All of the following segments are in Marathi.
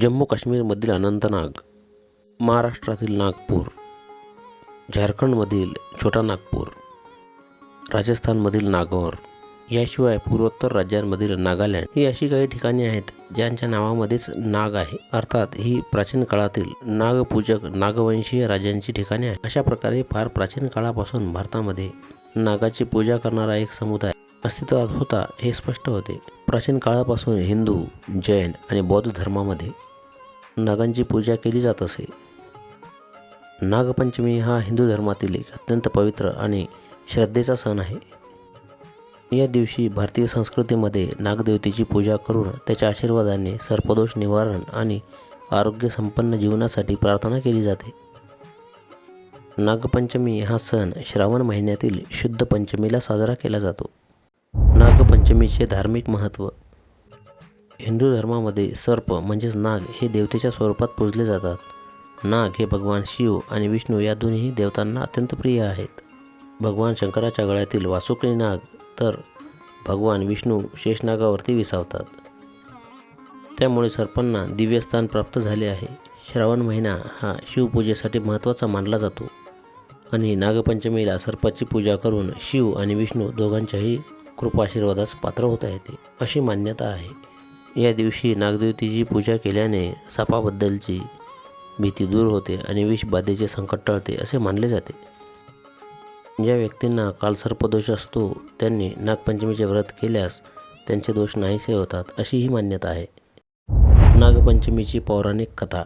जम्मू काश्मीरमधील अनंतनाग महाराष्ट्रातील नागपूर झारखंडमधील छोटा नागपूर राजस्थानमधील नागौर याशिवाय पूर्वोत्तर राज्यांमधील नागालँड ही अशी काही ठिकाणे आहेत ज्यांच्या नावामध्येच नाग आहे. अर्थात ही प्राचीन काळातील नागपूजक नागवंशीय राजांची ठिकाणे आहेत. अशा प्रकारे फार प्राचीन काळापासून भारतामध्ये नागाची पूजा करणारा एक समुदाय अस्तित्वात होता हे स्पष्ट होते. प्राचीन काळापासून हिंदू जैन आणि बौद्ध धर्मामध्ये नागांची पूजा केली जात असे. नागपंचमी हा हिंदू धर्मातील एक अत्यंत पवित्र आणि श्रद्धेचा सण आहे. या दिवशी भारतीय संस्कृतीमध्ये नागदेवतेची पूजा करून त्याच्या आशीर्वादाने सर्पदोष निवारण आणि आरोग्यसंपन्न जीवनासाठी प्रार्थना केली जाते. नागपंचमी हा सण श्रावण महिन्यातील शुद्ध पंचमीला साजरा केला जातो. नागपंचमीचे धार्मिक महत्त्व हिंदू धर्मामध्ये सर्प म्हणजेच नाग हे देवतेच्या स्वरूपात पूजले जातात. नाग हे भगवान शिव आणि विष्णू या दोन्ही देवतांना अत्यंत प्रिय आहेत. भगवान शंकराच्या गळ्यातील वासुकी नाग तर भगवान विष्णू शेषनागावरती विसावतात. त्यामुळे सर्पांना दिव्यस्थान प्राप्त झाले आहे. श्रावण महिना हा शिवपूजेसाठी महत्त्वाचा मानला जातो आणि नागपंचमीला सर्पाची पूजा करून शिव आणि विष्णू दोघांच्याही कृपाशीर्वादास पात्र होता येते अशी मान्यता आहे. या दिवशी नागदेवतेची पूजा केल्याने सापाबद्दलची भीती दूर होते आणि विषबाधेचे संकट टळते असे मानले जाते. ज्या व्यक्तींना कालसर्पदोष असतो त्यांनी नागपंचमीचे व्रत केल्यास त्यांचे दोष नाहीसे होतात अशी ही मान्यता आहे. नागपंचमीची पौराणिक कथा.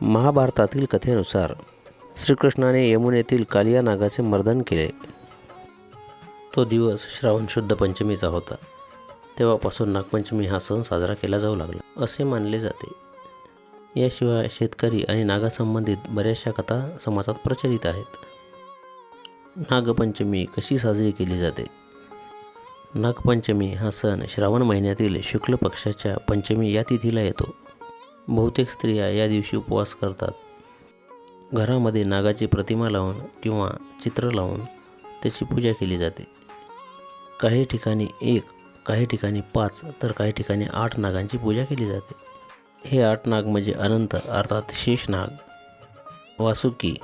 महाभारतातील कथेनुसार श्रीकृष्णाने यमुनेतील कालिया नागाचे मर्दन केले. तो दिवस श्रावण शुद्ध पंचमीचा होता. तेव्हापासून नागपंचमी हा सण साजरा केला जाऊ लागला असे मानले जाते. याशिवाय शेतकरी आणि नागासंबंधित बऱ्याचशा कथा समाजात प्रचलित आहेत. नागपंचमी कशी साजरी केली जाते? नागपंचमी हा सण श्रावण महिन्यातील शुक्ल पक्षाच्या पंचमी या तिथीला येतो. बहुतेक स्त्रिया या दिवशी उपवास करतात. घरामध्ये नागाची प्रतिमा लावून किंवा चित्र लावून त्याची पूजा केली जाते. काही ठिकाणी एक काही ठिकाणी पाच तर काही ठिकाणी आठ नागांची पूजा केली जाते. हे आठ नाग म्हणजे अनंत अर्थात शेषनाग वासुकी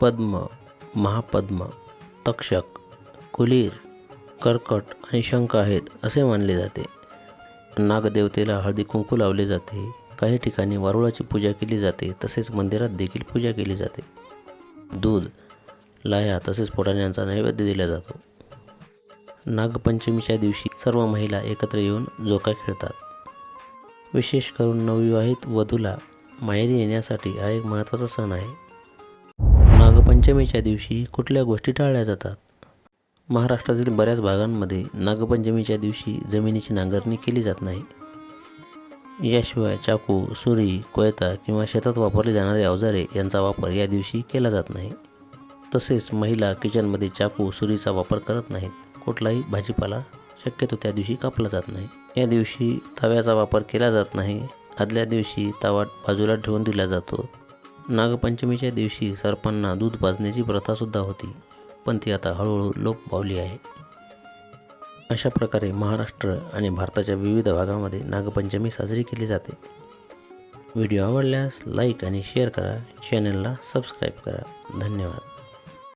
पद्म महापद्म तक्षक कुलीर कर्कट आणि शंख आहेत असे मानले जाते. नागदेवतेला हळदी कुंकू लावले जाते. काही ठिकाणी वारुळाची पूजा केली जाते तसेच मंदिरात देखील पूजा केली जाते. दूध लाया तसेच फोडाण्यांचा नैवेद्य दिला जातो. नागपंचमीच्या दिवशी सर्व महिला एकत्र येऊन झोका खेळतात. विशेष करून नवविवाहित वधूला माहेरी येण्यासाठी हा एक महत्त्वाचा सण आहे. नागपंचमीच्या दिवशी कुठल्या गोष्टी टाळल्या जातात? महाराष्ट्रातील बऱ्याच भागांमध्ये नागपंचमीच्या दिवशी जमिनीची नांगरणी केली जात नाही. याशिवाय चाकू सुरी कोयता किंवा शेतात वापरले जाणारे अवजारे यांचा वापर या दिवशी केला जात नाही. तसेच महिला किचनमध्ये चाकू सुरीचा वापर करत नाहीत कुठलाही भाजीपाला शक्यतो त्या दिवशी कापला जात नाही. या दिवशी तव्याचा वापर केला जात नाही. आदल्या दिवशी तवा बाजूला ठेवून दिला जातो. नागपंचमीच्या दिवशी सर्पांना दूध पाजण्याची प्रथासुद्धा होती पण ती आता हळूहळू लोप पावली आहे. अशा प्रकारे महाराष्ट्र आणि भारताच्या विविध भागामध्ये नागपंचमी साजरी केली जाते. व्हिडिओ आवडल्यास लाईक आणि शेअर करा. चॅनलला सबस्क्राईब करा. धन्यवाद.